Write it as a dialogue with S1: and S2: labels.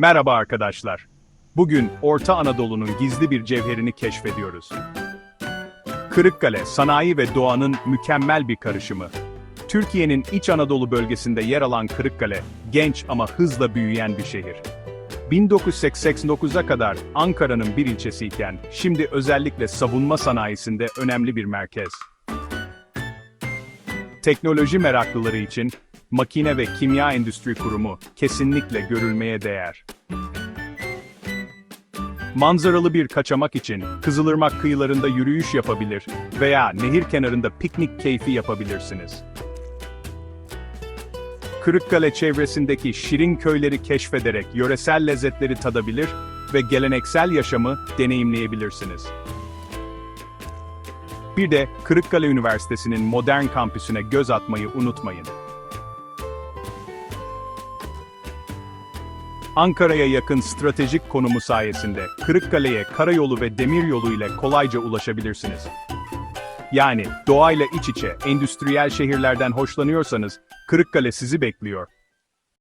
S1: Merhaba arkadaşlar. Bugün Orta Anadolu'nun gizli bir cevherini keşfediyoruz. Kırıkkale, sanayi ve doğanın mükemmel bir karışımı. Türkiye'nin İç Anadolu bölgesinde yer alan Kırıkkale, genç ama hızla büyüyen bir şehir. 1989'a kadar Ankara'nın bir ilçesiyken, şimdi özellikle savunma sanayisinde önemli bir merkez. Teknoloji meraklıları için Makine ve Kimya Endüstri Kurumu kesinlikle görülmeye değer. Manzaralı bir kaçamak için Kızılırmak kıyılarında yürüyüş yapabilir veya nehir kenarında piknik keyfi yapabilirsiniz. Kırıkkale çevresindeki şirin köyleri keşfederek yöresel lezzetleri tadabilir ve geleneksel yaşamı deneyimleyebilirsiniz. Bir de Kırıkkale Üniversitesi'nin modern kampüsüne göz atmayı unutmayın. Ankara'ya yakın stratejik konumu sayesinde Kırıkkale'ye karayolu ve demiryolu ile kolayca ulaşabilirsiniz. Yani doğayla iç içe endüstriyel şehirlerden hoşlanıyorsanız Kırıkkale sizi bekliyor.